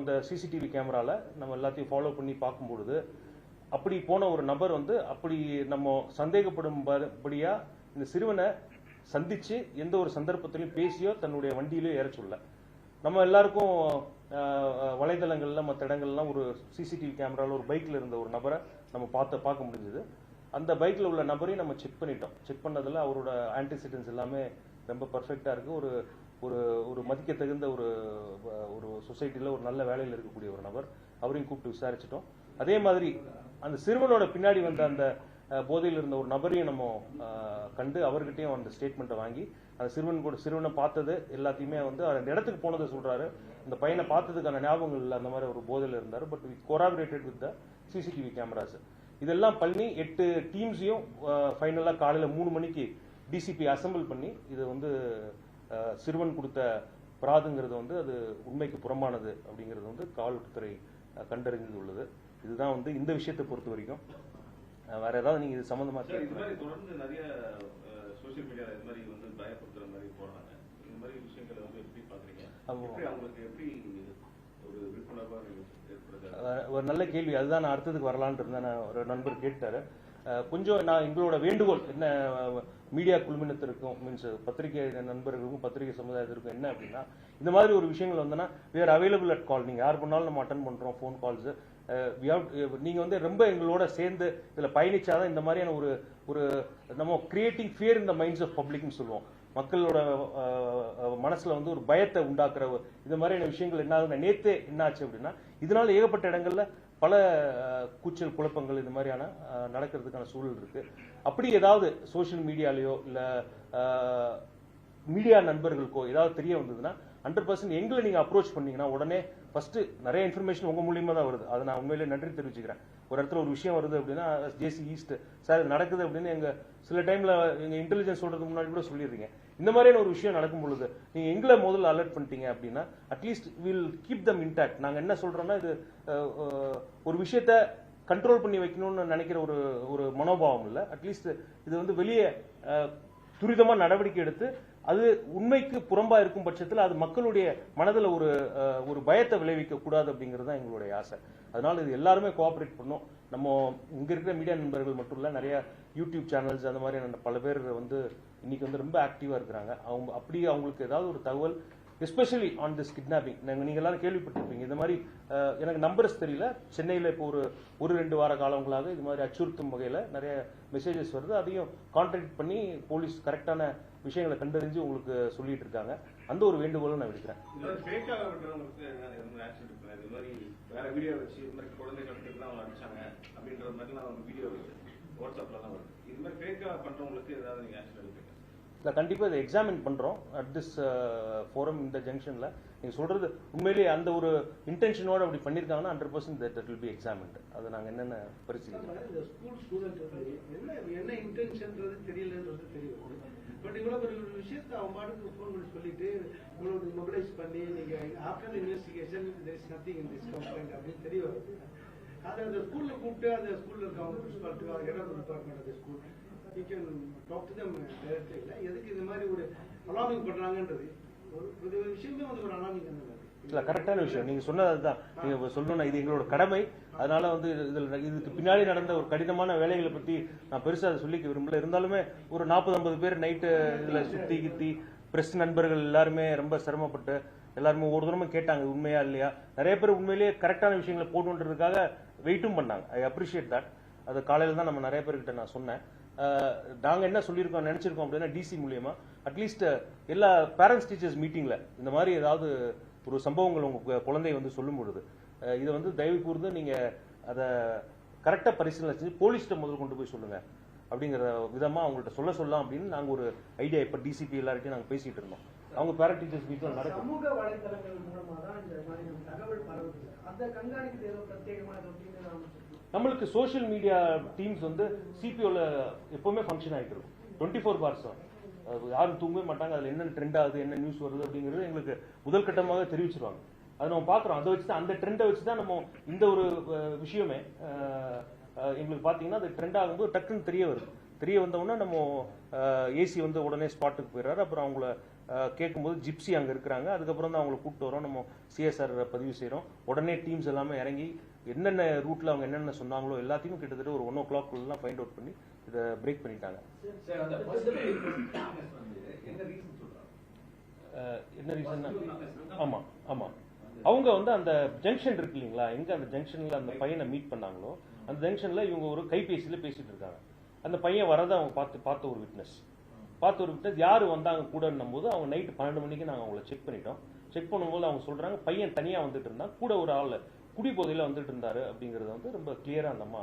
அந்த சிசிடிவி கேமராவில் நம்ம எல்லாத்தையும் ஃபாலோ பண்ணி பார்க்கும்பொழுது அப்படி போன ஒரு நபர் வந்து அப்படி நம்ம சந்தேகப்படும் படியா இந்த சிறுவனை சந்திச்சு எந்த ஒரு சந்தர்ப்பத்திலையும் பேசியோ தன்னுடைய வண்டியிலோ ஏற சொல்ல. நம்ம எல்லாருக்கும் அஹ், வலைதளங்கள்ல மற்ற இடங்கள்லாம் ஒரு சிசிடிவி கேமராவில் ஒரு பைக்ல இருந்த ஒரு நபரை நம்ம பார்த்து பார்க்க முடிஞ்சது. அந்த பைக்ல உள்ள நபரையும் நம்ம செக் பண்ணிட்டோம். செக் பண்ணதுல அவரோட ஆன்டிசிடென்ட்ஸ் எல்லாமே ரொம்ப பர்ஃபெக்டா இருக்கு. ஒரு ஒரு ஒரு மதிக்க தகுந்த ஒரு ஒரு சொசைட்டியில் ஒரு நல்ல வேலையில் இருக்கக்கூடிய ஒரு நபர். அவரையும் கூப்பிட்டு விசாரிச்சிட்டோம். அதே மாதிரி அந்த சிறுவனோட பின்னாடி வந்த அந்த போதையில் இருந்த ஒரு நபரையும் நம்ம கண்டு அவர்கிட்டையும் அந்த ஸ்டேட்மெண்ட்டை வாங்கி அந்த சிறுவன் கூட சிறுவனை பார்த்தது எல்லாத்தையுமே வந்து அந்த இடத்துக்கு போனதை சொல்றாரு. இந்த பையனை பார்த்ததுக்கான ஞாபகங்கள் இல்லை அந்த மாதிரி ஒரு போதையில் இருந்தார். But with corroborated with the CCTV cameras இதெல்லாம் பண்ணி எட்டு டீம்ஸையும் ஃபைனலாக காலையில் மூணு மணிக்கு டிசிபி அசெம்பிள் பண்ணி இதை வந்து சிறுவன் கொடுத்த பிராதுங்கிறது வந்து அது உண்மைக்கு புறம்பானது அப்படிங்கிறது வந்து காவல்துறை கண்டறிந்துள்ளது. இதுதான் வந்து இந்த விஷயத்தை பொறுத்த வரைக்கும். வேற ஏதாவது நீங்க இது சம்பந்தமா தொடர்ந்து நிறைய சோசியல் மீடியால இது மாதிரி வந்து பயப்படுத்துற மாதிரி போடுறாங்க. இந்த மாதிரி விஷயங்களை வந்து எப்படி பாக்குறீங்க அவங்களுக்கு எப்படி ஒரு விழிப்புணர்வா ஒரு நல்ல கேள்வி. அதுதான் நான் அடுத்ததுக்கு வரலான்ட்டு இருந்தேன். நான் ஒரு நண்பர் கேட்டாரு. கொஞ்சம் நான் எங்களோட வேண்டுகோள் என்ன மீடியா குழுமினத்திற்கும் மீன்ஸ் பத்திரிகை நண்பர்களுக்கும் பத்திரிகை சமுதாயத்திற்கும் என்ன அப்படின்னா இந்த மாதிரி ஒரு விஷயங்கள் வந்தோன்னா we அவைலபிள் அட் கால் நீங்கள் யார் பண்ணாலும் நம்ம அட்டன் பண்ணுறோம் ஃபோன் கால்ஸ் நீங்கள் வந்து ரொம்ப எங்களோட சேர்ந்து இதில் பயணிச்சாதான் இந்த மாதிரியான ஒரு ஒரு நம்ம கிரியேட்டிங் ஃபியர் இந்த மைண்ட்ஸ் ஆஃப் பப்ளிக்னு சொல்லுவோம். மக்களோட மனசுல வந்து ஒரு பயத்தை உண்டாக்குற இந்த மாதிரியான விஷயங்கள் என்ன ஆகுதுன்னா நேத்து என்ன ஆச்சு அப்படின்னா இதனால ஏகப்பட்ட இடங்கள்ல பல கூச்சல் குழப்பங்கள் இது மாதிரியான நடக்கிறதுக்கான சூழல் இருக்கு. அப்படி ஏதாவது சோஷியல் மீடியாலேயோ இல்லை மீடியா நண்பர்களுக்கோ ஏதாவது தெரிய வந்ததுன்னா ஹண்ட்ரட் பர்சன்ட் எங்களை நீங்கள் அப்ரோச் பண்ணீங்கன்னா உடனே ஃபர்ஸ்ட் நிறைய இன்ஃபர்மேஷன் உங்க மூலியமா தான் வருது. அதை நான் உண்மையிலே நன்றி தெரிவிச்சுக்கிறேன். ஒரு இடத்துல ஒரு விஷயம் வருது அப்படின்னா ஜேசி ஈஸ்ட் சார் இது நடக்குது அப்படின்னு எங்க சில டைம்ல எங்க இன்டெலிஜென்ஸ் சொல்றதுக்கு முன்னாடி கூட சொல்லிடுறீங்க இந்த மாதிரியான ஒரு விஷயம் நடக்கும் பொழுது நீங்க எங்களை முதல்ல அலர்ட் பண்ணிட்டீங்க அப்படின்னா at least will keep them intact நாங்க என்ன சொல்றோம்னா இது ஒரு விஷயத்த கண்ட்ரோல் பண்ணி வைக்கணும்னு நினைக்கிற ஒரு ஒரு மனோபாவம் இல்ல. அட்லீஸ்ட் இது வந்து வெளியே துரிதமாக துரிதமா நடவடிக்கை எடுத்து அது உண்மைக்கு புறம்பா இருக்கும் பட்சத்தில் அது மக்களுடைய மனதில் ஒரு ஒரு பயத்தை விளைவிக்க கூடாது அப்படிங்கிறது தான் எங்களுடைய ஆசை. அதனால இது எல்லாருமே கோஆபரேட் பண்ணும். நம்ம இங்க இருக்கிற மீடியா நண்பர்கள் மட்டும் இல்ல நிறைய யூடியூப் சேனல்ஸ் அந்த மாதிரி பல பேர் வந்து இன்னைக்கு வந்து ரொம்ப ஆக்டிவா இருக்கிறாங்க. அவங்க அப்படி அவங்களுக்கு ஏதாவது ஒரு தகவல் எஸ்பெஷலி ஆன் திஸ் கிட்னாப்பிங் நாங்கள் நீங்கள் எல்லாரும் கேள்விப்பட்டிருப்பீங்க. இந்த மாதிரி எனக்கு நம்பர்ஸ் தெரியல. சென்னையில் இப்போ ஒரு ஒரு ரெண்டு வார காலங்களாக இது மாதிரி அச்சுறுத்தும் வகையில் நிறைய மெசேஜஸ் வருது. அதையும் கான்டாக்ட் பண்ணி போலீஸ் கரெக்டான விஷயங்களை கண்டறிஞ்சு உங்களுக்கு சொல்லிட்டு இருக்காங்க. அந்த ஒரு வேண்டுகோளும் நான் விடுக்கிறேன். வீடியோ வச்சு அடிச்சாங்க அப்படின்ற வீடியோ வாட்ஸ்அப்ல வருது. இது மாதிரி ஃபேக்காக பண்றவங்களுக்கு ஏதாவது நீங்க ஆக்ஷன் எடுப்பீங்க இல்லை கண்டிப்பாக இதை எக்ஸாமின் பண்ணுறோம் அட் திஸ் ஃபோரம் இந்த ஜங்ஷனில் நீங்கள் சொல்கிறது உண்மையிலேயே அந்த ஒரு இன்டென்ஷனோட அப்படி பண்ணியிருக்காங்கன்னா hundred percent that will be examined அதை நாங்கள் என்னென்ன பரிசீலிக்கிறோம்? இந்த ஸ்கூல் ஸ்டூடெண்ட் வந்து என்ன என்ன இன்டென்ஷன்ன்றது தெரியலன்றது தெரியும். பட் இவ்வளவு ஒரு ஒரு விஷயத்தை அவன் பாட்டுக்கு ஃபோன் பண்ணி சொல்லிட்டு இவ்வளவு மொபிலைஸ் பண்ணி நீங்க after investigation there is nothing in this complaint அப்படின்னு தெரிய வருது. அதை அந்த ஸ்கூல்ல கூப்பிட்டு அந்த ஸ்கூல்ல இருக்க அவங்க பிரின்சிபால்ட்டு ஹெட் ஆஃப் டிபார்ட்மெண்ட் அந்த school you can talk to them directly இல்லை எதுக்கு இந்த மாதிரி ஒரு அலாமிங் பண்றாங்கன்றது? ஒரு ஒரு விஷயமே வந்து ஒரு அலாமிங் தானே இல்லை கரெக்டான விஷயம். நீங்கள் சொன்னது அதுதான். நீங்கள் சொல்லணும் இது எங்களோட கடமை. அதனால வந்து இதில் இதுக்கு பின்னாடி நடந்த ஒரு கடினமான வேலைகளை பற்றி நான் பெருசாக அதை சொல்லிக்க விரும்பல. இருந்தாலுமே ஒரு நாற்பது ஐம்பது பேர் நைட்டு இதில் சுற்றி கித்தி பிரஸ் நண்பர்கள் எல்லாருமே ரொம்ப சிரமப்பட்டு எல்லாருமே ஒரு தூரமும் கேட்டாங்க உண்மையா இல்லையா? நிறைய பேர் உண்மையிலேயே கரெக்டான விஷயங்களை போடணுன்றதுக்காக வெயிட்டும் பண்ணாங்க. ஐ அப்ரிஷியேட் தட் அது காலையில் தான் நம்ம நிறைய பேர்கிட்ட நான் சொன்னேன். நாங்கள் என்ன சொல்லியிருக்கோம் நினச்சிருக்கோம் அப்படின்னா டிசி மூலியமாக அட்லீஸ்ட் எல்லா பேரண்ட்ஸ் டீச்சர்ஸ் மீட்டிங்கில் இந்த மாதிரி ஏதாவது ஒரு சம்பவங்கள் உங்கள் கு- குழந்தை வந்து சொல்லும் பொழுது இதை வந்து தயவு கூர்ந்து நீங்கள் அதை கரெக்டாக பரிசீலனை செஞ்சு போலீஸ்கிட்ட முதல் கொண்டு போய் சொல்லுங்கள் அப்படிங்கிற விதமா அவங்கள்ட்ட சொல்ல சொல்லலாம் அப்படின்னு நாங்க ஒரு ஐடியா இப்ப டிசிபி எல்லார்ட்டையும் நாங்க பேசிட்டு இருந்தோம். அவங்க பேரண்ட் டீச்சர்ஸ் மீட்டில் நடக்கும் சமூக வலைதளங்கள் மூலமா தான் இந்த மாதிரி நம்ம தகவல் பரவுது. அந்த கண்காணிப்பு ஏதோ பிரத்யேகமான நம்மளுக்கு சோஷியல் மீடியா டீம்ஸ் வந்து சிபிஓல எப்பவுமே ஃபங்க்ஷன் ஆகிட்டு இருக்கும். டுவெண்ட்டி ஃபோர் பார்ஸ் யாரும் தூங்கவே மாட்டாங்க. அதுல என்ன ட்ரெண்ட் ஆகுது என்ன நியூஸ் வருது அப்படிங்கிறது எங்களுக்கு முதல் கட்டமாக தெரிவிச்சிருவாங்க. அதை நம்ம பார்க்குறோம். அதை வச்சு தான் அந்த ட்ரெண்டை வச்சு தான் நம்ம இந்த ஒரு விஷயமே எங்களுக்கு பார்த்தீங்கன்னா அது ட்ரெண்ட் ஆகும்போது டக்குன்னு தெரிய வருது. தெரிய வந்தோடனே நம்ம ஏசி வந்து உடனே ஸ்பாட்டுக்கு போயிடுறாரு. அப்புறம் அவங்கள கேட்கும்போது ஜிப்சி அங்கே இருக்கிறாங்க. அதுக்கப்புறம் தான் அவங்கள கூப்பிட்டு வரோம். நம்ம சிஎஸ்ஆர் பதிவு செய்கிறோம் உடனே டீம்ஸ் எல்லாமே இறங்கி என்னென்ன ரூட்டில் அவங்க என்னென்ன சொன்னாங்களோ எல்லாத்தையும் கிட்டத்தட்ட ஒரு ஒன் ஓ கிளாக்குள்ளலாம் ஃபைண்ட் அவுட் பண்ணி இதை பிரேக் பண்ணிட்டாங்க. என்ன reason சொல்றாங்க? அஹ், என்ன ரீசன் ஆமாம் ஆமாம் அவங்க வந்து அந்த ஜங்ஷன் இருக்கு இல்லைங்களா? எங்க அந்த ஜங்ஷன்ல அந்த பையனை மீட் பண்ணாங்களோ அந்த ஜங்ஷன்ல இவங்க ஒரு கைபேசியில் பேசிட்டு இருக்காங்க. அந்த பையன் வரதை அவங்க பார்த்து பார்த்த ஒரு விட்னஸ் பார்த்த ஒரு விட்னஸ் யார் வந்தாங்க கூடன்னும் போது அவங்க நைட்டு பன்னெண்டு மணிக்கு நாங்கள் அவங்கள செக் பண்ணிட்டோம். செக் பண்ணும்போது அவங்க சொல்றாங்க பையன் தனியாக வந்துட்டு இருந்தான் கூட ஒரு ஆள் குடி போதையில வந்துட்டு இருந்தாரு அப்படிங்கிறத வந்து ரொம்ப கிளியரா அந்த அம்மா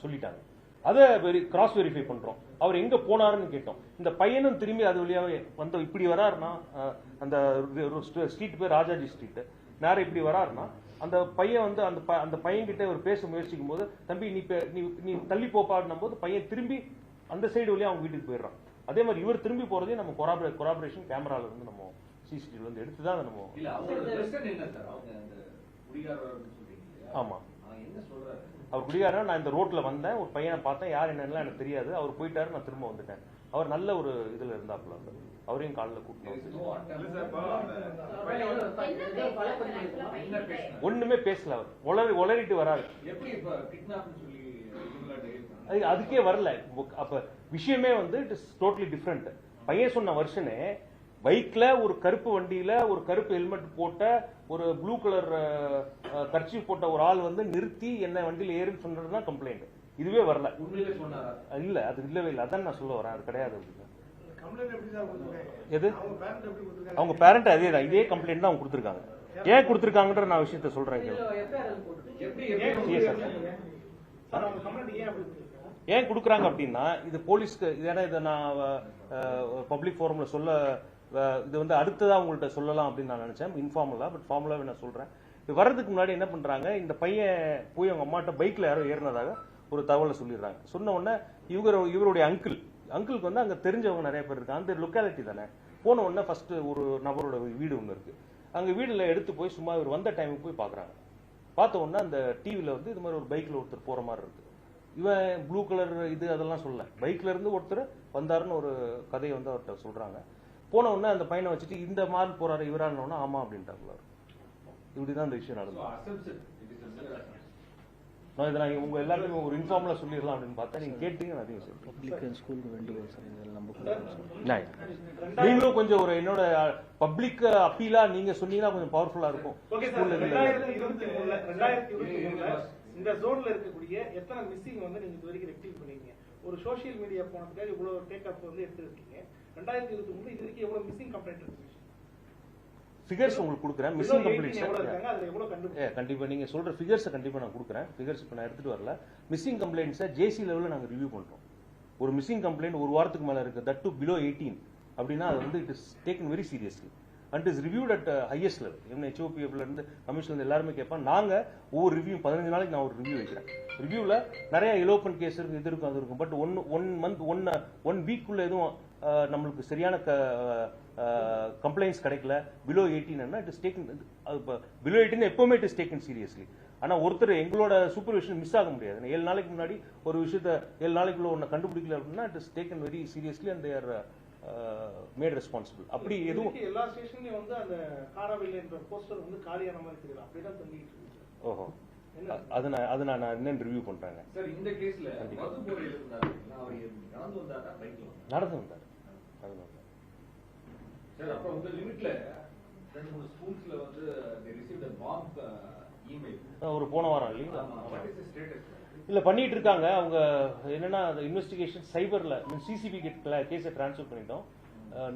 சொல்லிட்டாங்க. அதை வெரி கிராஸ் வெரிஃபை பண்றோம். அவர் எங்க போனாருன்னு கேட்டோம். இந்த பையனும் திரும்பி அது வழியாகவே வந்து இப்படி வராருன்னா அந்த ஸ்ட்ரீட் பேர் ராஜாஜி ஸ்ட்ரீட்டு நேரம் இப்படி வராருன்னா அந்த பையன் வந்து அந்த ப- அந்த பையன் கிட்ட ஒரு பேச முயற்சிக்கும் போது தம்பி நீ பே- நீ நீ தள்ளி போப்பாடுனும் போது பையன் திரும்பி அந்த சைடு வழியா அவங்க வீட்டுக்கு போயிடுறான் அதே மாதிரி இவர் திரும்பி போறதையும் நம்ம கொராபரே கொராபரேஷன் கேமரால இருந்து நம்ம சிசிடிவி வந்து எடுத்து தான் நம்ம? ஆமா. அவன் என்ன சொல்றாரு? அவர் குடிகாரன் நான் இந்த ரோட்ல வந்தேன் ஒரு பையனை பார்த்தேன் யார் என்னன்னு எனக்கு தெரியாது அவர் போயிட்டாரு நான் திரும்ப வந்துட்டேன் அவர் நல்ல ஒரு இதுல இருந்தாப்புல அவர். அவரையும் காலில் சார், பேசினாரு? ஒண்ணுமே பேசல அவர். உளறி உளறிட்டு வராரு. அதுக்கே வரல. அப்ப விஷயமே வந்து இட் இஸ் டோட்டலி டிஃப்ரெண்ட் பையன் சொன்ன வருஷனே பைக்ல ஒரு கருப்பு வண்டியில ஒரு கருப்பு ஹெல்மெட் போட்ட ஒரு ப்ளூ கலர் கர்ச்சி போட்ட ஒரு ஆள் வந்து நிறுத்தி என்ன வண்டியில ஏறுன்னு சொன்னது தான் கம்ப்ளைண்ட் இதுவே வரல. இல்ல அது இல்லவே இல்லை. அதான் நான் சொல்ல வரேன். அது கிடையாது எது? அவங்க பேரண்ட் அதே தான். இதே கம்ப்ளைண்ட் தான் அவங்க கொடுத்துருக்காங்க. ஏன் கொடுத்துருக்காங்கன்ற நான் விஷயத்த சொல்றேன் ஏன் கொடுக்குறாங்க அப்படின்னா இது போலீஸ்க்கு ஏன்னா இதை நான் பப்ளிக் ஃபோரம்ல சொல்ல இது வந்து அடுத்ததா உங்கள்ட்ட சொல்லலாம் அப்படின்னு நான் நினைச்சேன். இன்ஃபார்மலா பட் ஃபார்மலாவே நான் சொல்றேன். இது வர்றதுக்கு முன்னாடி என்ன பண்றாங்க இந்த பையன் போய் அவங்க அம்மாட்ட பைக்ல யாரோ ஏறினதாக ஒரு தகவலை சொல்லிடுறாங்க. சொன்ன உடனே இவங்க இவருடைய அங்கிள் அங்கிளுக்கு வந்து அங்கே தெரிஞ்சவங்க நிறைய பேர் இருக்காங்க. அந்த லொக்காலிட்டி தானே. போன உடனே ஃபர்ஸ்ட் ஒரு நபரோட வீடு ஒன்று இருக்கு. அங்க வீடுல எடுத்து போய் சும்மா இவர் வந்த டைமுக்கு போய் பாக்குறாங்க பார்த்த உடனே அந்த டிவியில் வந்து இது மாதிரி ஒரு பைக்ல ஒருத்தர் போற மாதிரி இருக்கு. இவன் ப்ளூ கலர் இது அதெல்லாம் சொல்லல. பைக்ல இருந்து ஒருத்தர் வந்தாருன்னு ஒரு கதையை வந்து அவர்கிட்ட சொல்றாங்க. போன உடனே அந்த பையனை வச்சுட்டு இந்த மாதிரி போறாரு இவரானோன்னா ஆமா அப்படின்ட்டாங்களா இப்படிதான் அந்த விஷயம் நடந்தது. நான் இதை நான் உங்க எல்லாருக்கும் ஒரு இன்ஃபார்ம்ல சொல்லிடலாம் அப்படின்னு பார்த்தா நீங்க கேட்டீங்க நான் அதையும் சொல்றேன். பப்ளிக் ஸ்கூலுக்கு வேண்டுகோள் சார் இதெல்லாம் நம்ம நீங்களும் கொஞ்சம் ஒரு என்னோட பப்ளிக் அப்பீலா நீங்க சொன்னீங்கன்னா கொஞ்சம் பவர்ஃபுல்லா இருக்கும். இந்த ஜோன்ல இருக்கக்கூடிய எத்தனை மிஸ்ஸிங் வந்து நீங்க இது வரைக்கும் ரெக்டிவ் பண்ணீங்க ஒரு சோஷியல் மீடியா போனதுக்காக இவ்வளவு டேக் அப் வந்து எடுத்திருக்கீங்க. ரெண்டாயிரத்தி இருபத்தி மூணு இது வரைக்கும் எவ்வளவு மிஸ்ஸிங் கம்ப்ளைண்ட் இருக்கு ஃபிகர்ஸ் உங்களுக்கு கொடுக்குறேன். மிஸ்ஸிங் 18 கம்ப்ளைண்ட்ஸ் எவ்வளவு இருக்காங்க அதுல எவ்வளவு ஏ கண்டுபிடிச்சு கண்டிப்பா நீங்க சொல்ற ஃபிகர்ஸை கண்டிப்பா நான் கொடுக்குறேன். ஃபிகர்ஸ் இப்போ நான் எடுத்துட்டு வரல. மிஸ்ஸிங் கம்ப்ளைண்ட்ஸை ஜேசி லெவலில் நாங்க ரிவ்யூ பண்றோம். ஒரு மிஸ்ஸிங் கம்ப்ளைண்ட் ஒரு வாரத்துக்கு மேல இருக்கு. தட் டு பிலோ எயிட்டீன் அப்படின்னா அது வந்து it is taken very seriously and is reviewed at highest level என்ன ஹெச்ஓபிஎஃப்ல இருந்து கமிஷன் இருந்து எல்லாருமே கேட்பான் நாங்க ஒவ்வொரு ரிவ்யூ பதினஞ்சு நாளைக்கு நான் ஒரு ரிவ்யூ வைக்கிறேன். ரிவ்யூல நிறைய எலோபன் கேஸ் இருக்கு இது இருக்கும் அது இருக்கும். But one one month one one வீக்குள்ள எதுவும் நம்மளுக்கு சரியான கம்ப்ளைண்ட்ஸ் கிடைக்கல. Below eighteen it is taken below eighteen எப்பவுமே இட் இஸ் டேக்கன் சீரியஸ்லி ஆனா ஒருத்தர் எங்களோட சூப்பர்விஷன் மிஸ் ஆக முடியாது. ஏழு நாளைக்கு முன்னாடி ஒரு விஷயத்த ஏழு நாளைக்குள்ள ஒன்று கண்டுபிடிக்கல அப்படின்னா it is taken very seriously and there made responsible அப்படி எதுவும் எல்லா ஸ்டேஷன்லயும் வந்து அந்த காராவில் என்ற போஸ்டர் வந்து காலியான மாதிரி தெரியல அப்படிதான் தங்கிட்டு இருக்கு. ஓஹோ. அது நான் அது நான் என்னன்னு ரிவ்யூ பண்றேங்க. சார் இந்த கேஸ்ல நடந்து வந்தாரா. வந்தார் சார் அப்ப உங்க லிமிட்ல ரெண்டு மூணு ஸ்கூல்ஸ்ல வந்து they received a bomb email ஒரு போன வாரம் இல்லைங்களா? ஆமா வாட் இஸ் தி ஸ்டேட்டஸ் இல்ல பண்ணிட்டு இருக்காங்க. அவங்க என்னன்னா அந்த இன்வெஸ்டிகேஷன் சைபர்ல சிசிபி கேஸை ட்ரான்ஸ்ஃபர் பண்ணிட்டோம்.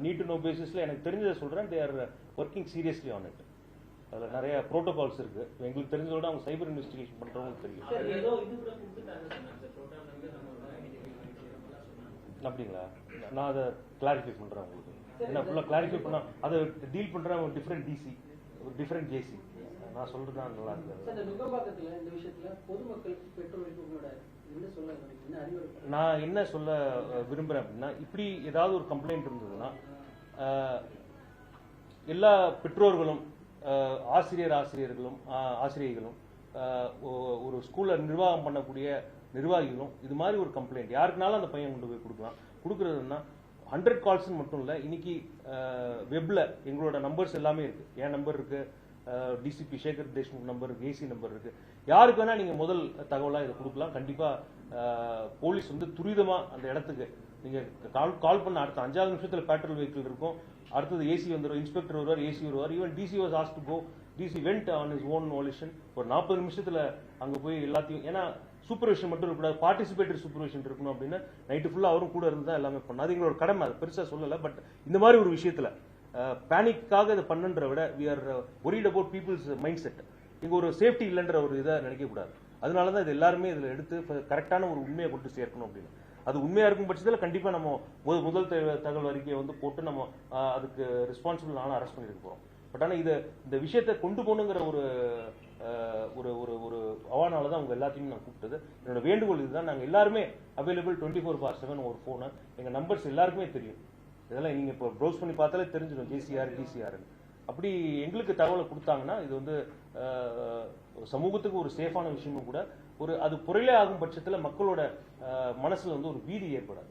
நீட் நோ பேசிஸ்ல எனக்கு தெரிஞ்சதை சொல்றேன். They are working seriously on it அதுல நிறைய ப்ரோட்டோகால்ஸ் இருக்கு. எங்களுக்கு தெரிஞ்சதை விட அவங்க சைபர் இன்வெஸ்டிகேஷன் பண்றவங்களுக்கு தெரியும் சார் ஏதோ இது கூட கொடுத்துட்டாங்க சொன்னாங்க சார் புரோட்டான் வந்து நம்ம மீட்டிங் அப்படிங்களா? நான் அதை கிளாரிஃபை பண்றேன் உங்களுக்கு. என்ன ஃபுல்லா கிளாரிஃபை பண்ணா அதை டீல் பண்றேன் ஒரு டிஃப்ரெண்ட் டிசி ஒரு டிஃப்ரெண்ட் ஜேசி நான் சொல்றது தான் நல்லா அறிவுரை நான் என்ன சொல்ல விரும்புறேன் அப்படின்னா இப்படி ஏதாவது ஒரு கம்ப்ளைண்ட் இருந்ததுன்னா எல்லா பெற்றோர்களும் ஆசிரியர் ஆசிரியர்களும் ஆசிரியர்களும் ஒரு ஸ்கூல்ல நிர்வாகம் பண்ணக்கூடிய நிர்வாகிகளும் இது மாதிரி ஒரு கம்ப்ளைண்ட் யாருக்குனாலும் அந்த பையன் கொண்டு போய் கொடுக்கலாம். கொடுக்குறதுன்னா ஹண்ட்ரட் கால்ஸ் மட்டும் இல்லை இன்னைக்கு வெப்ல எங்களோட நம்பர்ஸ் எல்லாமே இருக்கு. என் நம்பர் இருக்கு டிசிபி சேகர் தேஷ்முக் நம்பர் இருக்கு ஏசி நம்பர் இருக்கு. யாருக்கு வேணா நீங்க முதல் தகவலா இதை கொடுக்கலாம். கண்டிப்பா போலீஸ் வந்து துரிதமா அந்த இடத்துக்கு நீங்க கால் கால் பண்ண அடுத்த அஞ்சாவது நிமிஷத்துல பேட்ரோல் வெஹிக்கிள் இருக்கும். அடுத்தது ஏசி வந்துடும் இன்ஸ்பெக்டர் வருவார் ஏசி வருவார். Even DC was asked go DC went on his own volition ஒரு நாற்பது நிமிஷத்துல அங்க போய் எல்லாத்தையும் ஏன்னா சூப்பர்விஷன் மட்டும் இருக்கக்கூடாது. பார்ட்டிசிபேட்டரி சூப்பர்விஷன் இருக்கணும் அப்படின்னு நைட்டு ஃபுல்லாக அவரும் கூட இருந்து தான் எல்லாமே பண்ணாது அது எங்களோட கடமை அது பெருசாக சொல்லலை பட் இந்த மாதிரி ஒரு விஷயத்தில் பேனிக்காக இதை பண்ணுன்ற விட we are worried about people's mindset இங்கே ஒரு சேஃப்டி இல்லைன்ற ஒரு இதை நினைக்கக்கூடாது அதனால தான் இது எல்லாருமே இதில் எடுத்து கரெக்டான ஒரு உண்மையை கொண்டு சேர்க்கணும் அப்படின்னு. அது உண்மையா இருக்கும் பட்சத்தில் கண்டிப்பா நம்ம முதல் தகவல் அறிக்கையை வந்து போட்டு நம்ம அதுக்கு ரெஸ்பான்சிபிள் ஆன அரெஸ்ட் பண்ணிட்டு போறோம். பட் ஆனால் இதை இந்த விஷயத்தை கொண்டு போகணுங்கிற ஒரு ஒரு ஒரு ஒரு அவானால தான் உங்க எல்லாத்தையும் நான் கூப்பிட்டது. என்னோட வேண்டுகோள் இதுதான். நாங்க எல்லாருமே available twenty four bar seven ஒரு ஃபோனு எங்க நம்பர்ஸ் எல்லாருக்குமே தெரியும். இதெல்லாம் நீங்க இப்போ ப்ரௌஸ் பண்ணி பார்த்தாலே தெரிஞ்சிடும் ஜேசிஆர் டிசிஆர் அப்படி எங்களுக்கு தகவலை கொடுத்தாங்கன்னா இது வந்து சமூகத்துக்கு ஒரு சேஃபான விஷயமும் கூட ஒரு அது புறையிலே ஆகும் பட்சத்தில் மக்களோட மனசில் மனசுல வந்து ஒரு பீதி ஏற்படாது.